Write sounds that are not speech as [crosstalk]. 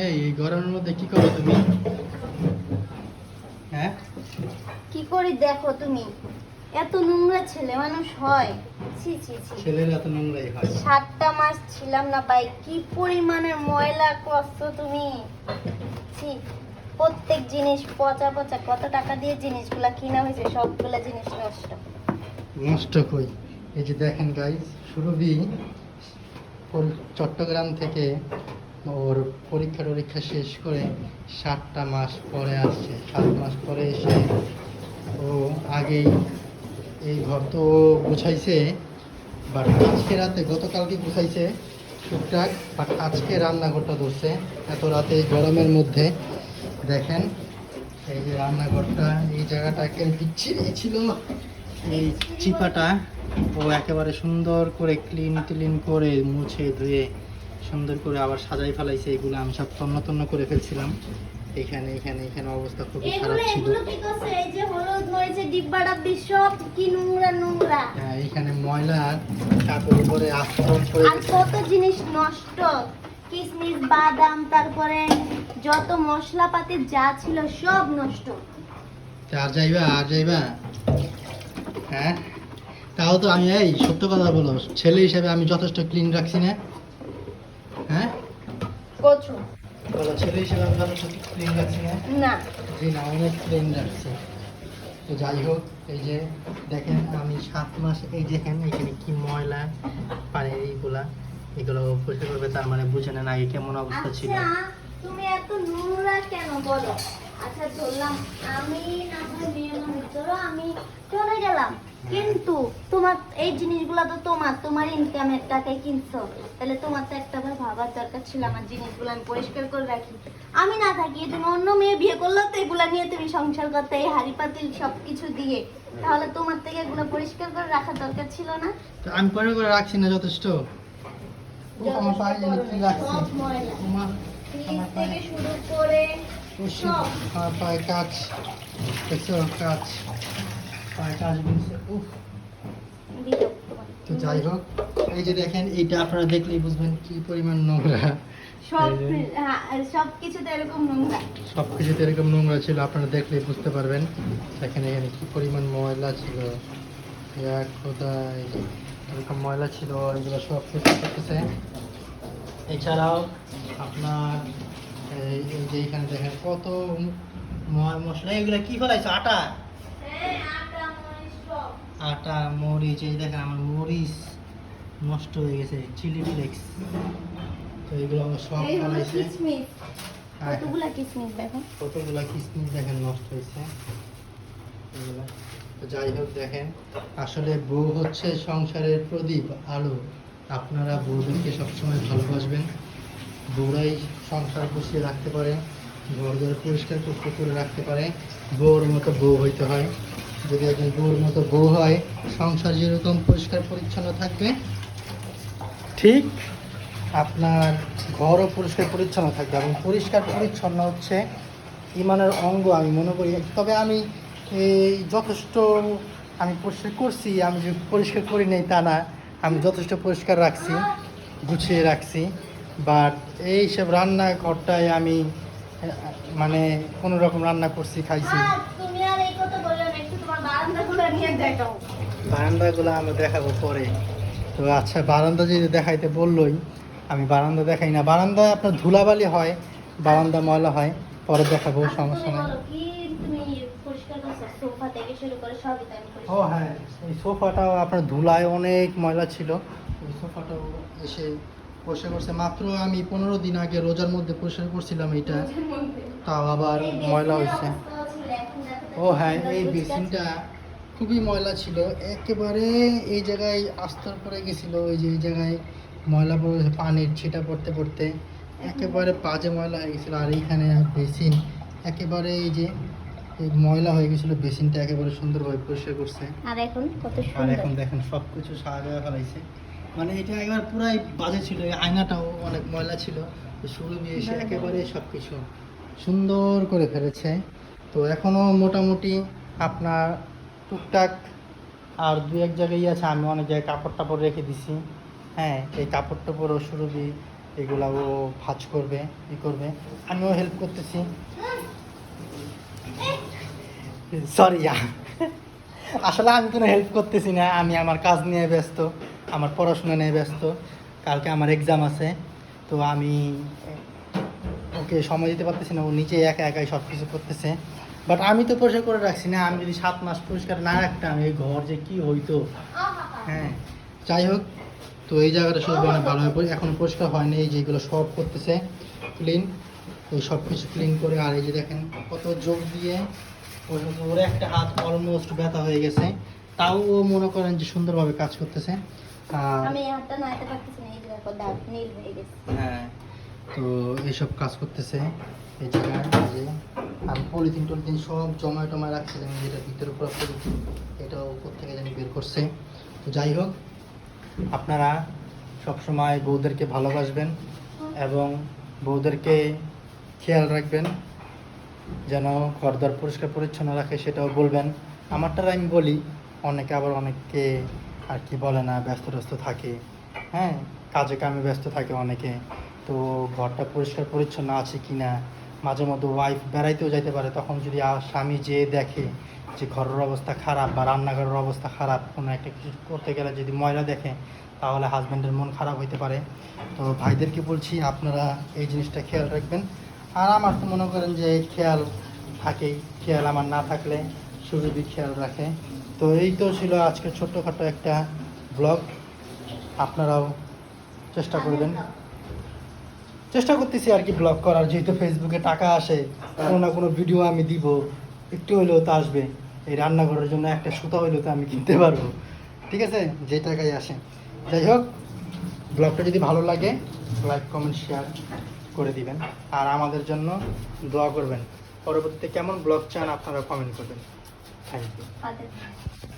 এই গরমের মধ্যে কি করো তুমি? হ্যাঁ? কি করি দেখো তুমি? এত নোংরা ছেলে মানুষ হয়। ছি ছি ছি। ছেলের এত নোংরাই হয়। সাতটা মাস ছিলাম না ভাই কি পরিমাণের ময়লা করছ তুমি? ছি প্রত্যেক জিনিস পচা পচা কত টাকা দিয়ে জিনিসগুলা কিনা হয়েছে সবগুলা জিনিস নষ্ট। নষ্ট কই? এই যে দেখেন গাইজ সুরভি চট্টগ্রাম থেকে ওর পরীক্ষা টরীক্ষা শেষ করে সাতটা মাস পরে আসছে। সাত মাস পরে এসে ও আগেই এই ঘর তো গুছাইছে বাট আজকে রাতে, গতকালকে গুছাইছে টুকটাক বাট আজকে রান্নাঘরটা ধরছে। এত রাতে গরমের মধ্যে, দেখেন, এই যে রান্নাঘরটা, এই জায়গাটাকে বিচ্ছিরি ছিল। এই চিপাটা ও একেবারে সুন্দর করে ক্লিন ক্লিন করে মুছে ধুয়ে সুন্দর করে আবার সাজাই ফেলাইছে এগুলো আমি সব তন্ন তন্ন করে ফেলছিলাম। এখানে এখানে এখানে অবস্থা খুবই খারাপ ছিল। এগুলো এই যে হলুদ মরিচের ডিব্বা ডাব্বি সব কি নোংরা নোংরা। হ্যাঁ, এখানে ময়লা কাপড় উপরে আস্তরণ করে আর কত জিনিস নষ্ট? কিসমিস বাদাম তারপরে যত মশলাপাতি যা ছিল সব নষ্ট। আর যাইবা আর যাইবা। হ্যাঁ তাও তো আমি এই সত্য কথা বলো ছেলে হিসেবে আমি যথেষ্ট ক্লিন রাখছি না। কচু বলো ছেলে হিসেবে আমি যথেষ্ট ক্লিন রাখছি না? না। জি না অনেক ক্লিন রাখছি। তো যাই হোক এই যে দেখেন আমি সাত মাস এই দেখেন এখানে কি ময়লা পানি এইগুলা এগুলো পরিষ্কার করবে তার মানে বুঝে নেন আগে কেমন অবস্থা ছিল। আচ্ছা তুমি এত নোংরা কেন বলো? আচ্ছা ধরলাম আমি না হয় মেয়ে মানুষ ধরো আমি চলে গেলাম। কিন্তু তোমার এই জিনিসগুলো তো তোমার তোমার ইনকামের টাকায় কিনছো। তাহলে তোমার তো একটা বার ভাবার দরকার ছিল আমার জিনিসগুলো আমি পরিষ্কার করে রাখি। আমি না থাকি তুমি অন্য মেয়ে বিয়ে করল তো এগুলা নিয়ে তুমি সংসার করতে এই হাড়ি পাতিল সব কিছু দিয়ে। তাহলে তোমার থেকে এগুলো পরিষ্কার করে রাখার দরকার ছিল না? আমি পরে করে রাখছি না যথেষ্ট। আমার পায়ে কি লাগছে আমার থেকে শুরু করে ও পায়ে কাজ দেখছ কাজ পায়ে কাজ বুঝছে উফ। তো যাই হোক এই যে দেখেন এইটা আপনারা দেখলেই বুঝবেন কি পরিমাণ নোংরা। [laughs] সব হ্যাঁ, কিছুতে এরকম নোংরা। ছিল আপনারা দেখলেই বুঝতে পারবেন। এখানে এখানে কি পরিমাণ ময়লা ছিল। ইয়া খোদা এরকম ময়লা ছিল এগুলো সব করতেছে। এছাড়াও আপনার এই এই যে এখানে দেখেন কত ময় মশলা। এগুলো কি ফেলাইছো আটা? হ্যাঁ, আটা, মরিচ, আটা মরিচ এই দেখেন আমার মরিচ নষ্ট হয়ে গেছে চিলি ফ্লেক্স। তো এগুলো আমার সব এই হলো ফেলাইছে। কিসমিস। হ্যাঁ, কতগুলা কিসমিস দেখো কতগুলা কিসমিস দেখেন নষ্ট হয়েছে। এগুলা। তো যাই হোক দেখেন আসলে বউ হচ্ছে সংসারের প্রদীপ আলো। আপনারা বউদেরকে সবসময় ভালোবাসবেন। বউরাই সংসার বসিয়ে রাখতে পারে ঘর ঘর পরিষ্কার করে রাখতে পারে বউর মতো বউ হইতে হয়। যদি একজন বউর মতো বউ হয় সংসার যেরকম পরিষ্কার পরিচ্ছন্ন থাকবে ঠিক। আপনার ঘরও পরিষ্কার পরিচ্ছন্ন থাকবে এবং পরিষ্কার পরিচ্ছন্ন হচ্ছে ইমানের অঙ্গ আমি মনে করি। তবে আমি এই যথেষ্ট আমি পরিষ্কার করছি আমি যে পরিষ্কার করি নাই তা না আমি যথেষ্ট পরিষ্কার রাখছি গুছিয়ে রাখছি। বাট এই সব রান্নাঘরটায় আমি মানে কোনো রকম রান্না করছি খাইছি। তোমার বারান্দাগুলো আমরা দেখাবো পরে। তো আচ্ছা বারান্দা যদি দেখাইতে বললোই আমি বারান্দা দেখাই না। বারান্দা আপনার ধুলাবালি হয় বারান্দা ময়লা হয় পরে দেখাবো সমস্যা নেই। ও হ্যাঁ এই সোফাটাও আপনার ধুলায় অনেক ময়লা ছিল। ওই সোফাটাও এসে বসে করছে। মাত্র আমি পনেরো দিন আগে রোজার মধ্যে পরিষ্কার করছিলাম মধ্যে। তাও আবার ময়লা হয়েছে। ও হ্যাঁ এই বেসিনটা খুবই ময়লা ছিল। একেবারে এই জায়গায় আস্তর পড়ে গেছিল। ওই যে এই জায়গায় ময়লা পড়ে পানির ছিটা পড়তে পড়তে। একেবারে বাজে ময়লা হয়ে গেছিল। আর এইখানে বেসিন একেবারে এই যে ময়লা হয়ে গেছিল। বেসিনটা একেবারে সুন্দরভাবে পরিষ্কার করছে। আর এখন কত আর এখন দেখেন সব কিছু সাজা ফেলাইছে। মানে এটা একবার পুরাই বাজে ছিল আয়নাটাও অনেক ময়লা ছিল শুরু দিয়ে এসে একেবারে সব কিছু সুন্দর করে ফেলেছে। তো এখনও মোটামুটি আপনার টুকটাক আর দু এক জায়গায় আছে আমি অনেক জায়গায় কাপড় টাপড় রেখে দিছি। হ্যাঁ এই কাপড় টাপড়ও এগুলা ও ভাজ করবে ই করবে। আমিও হেল্প করতেছি। সরি আসলে আমি কোনো হেল্প করতেছি না আমি আমার কাজ নিয়ে ব্যস্ত। আমার পড়াশোনা নিয়ে ব্যস্ত। কালকে আমার এক্সাম আছে, তো আমি, ওকে সময় দিতে পারতেছি না, ও নিচে একা একাই সব কিছু করতেছে। বাট আমি তো পরিষ্কার করে রাখছি না, আমি যদি সাত মাস পরিষ্কার না রাখতাম, এই ঘর যে কি হইতো। হ্যাঁ যাই হোক, তো এই জায়গাটা সব অনেক ভালো হয়ে এখনও পরিষ্কার হয়নি এই যেগুলো সব করতেছে ক্লিন এই সব কিছু ক্লিন করে, আর এই যে দেখেন কত যোগ দিয়ে ওর একটা হাত অলমোস্ট ব্যথা হয়ে গেছে। তাও ও মনে করেন যে সুন্দরভাবে কাজ করতেছে। আমি হাতটা নাড়াতে পারতেছি না এই দেখো দাগ নীল হয়ে গেছে। হ্যাঁ তো এইসব কাজ করতেছে এই জায়গায় যে আমি পলিথিন টলিথিন সব জমায় টমায় রাখছিলাম যেটা ভিতরে পুরো পলিথিন এটাও উপর থেকে জানি বের করছে। তো যাই হোক আপনারা সবসময় বউদেরকে ভালোবাসবেন এবং বউদেরকে খেয়াল রাখবেন যেন ঘরদর পরিষ্কার পরিচ্ছন্ন রাখে সেটাও বলবেন। আমারটা আমি বলি অনেকে আবার অনেককে আর কি বলে না, ব্যস্ত ব্যস্ত থাকে। হ্যাঁ কাজে কামে ব্যস্ত থাকে অনেকে। তো ঘরটা পরিষ্কার পরিচ্ছন্ন আছে কি না মাঝে মধ্যে ওয়াইফ বেড়াইতেও যাইতে পারে। তখন যদি স্বামী যেয়ে দেখে যে ঘরের অবস্থা খারাপ বা রান্নাঘরের অবস্থা খারাপ, কোনো একটা কিছু করতে গেলে যদি ময়লা দেখে, তাহলে হাজব্যান্ডের মন খারাপ হইতে পারে। তো ভাইদেরকে বলছি, আপনারা এই জিনিসটা খেয়াল রাখবেন। আর আমার তো মনে করেন যে খেয়াল থাকেই। খেয়াল আমার না থাকলে সুরভি খেয়াল রাখে। তো এই তো ছিল আজকে ছোট্টখাটো একটা ব্লগ আপনারাও চেষ্টা করবেন। চেষ্টা করতেছি আর কি ব্লগ করার, যেহেতু ফেসবুকে টাকা আসে, কোনো না কোনো ভিডিও আমি দিব। একটু হলেও তো আসবে। এই রান্নাঘরের জন্য একটা সুতা হলেও তো আমি কিনতে পারব। ঠিক আছে? যে টাকায় আসে। যাই হোক ব্লগটা যদি ভালো লাগে লাইক কমেন্ট শেয়ার করে দিবেন। আর আমাদের জন্য দোয়া করবেন। পরবর্তীতে কেমন ব্লগ চান আপনারা কমেন্ট করবেন। 好的。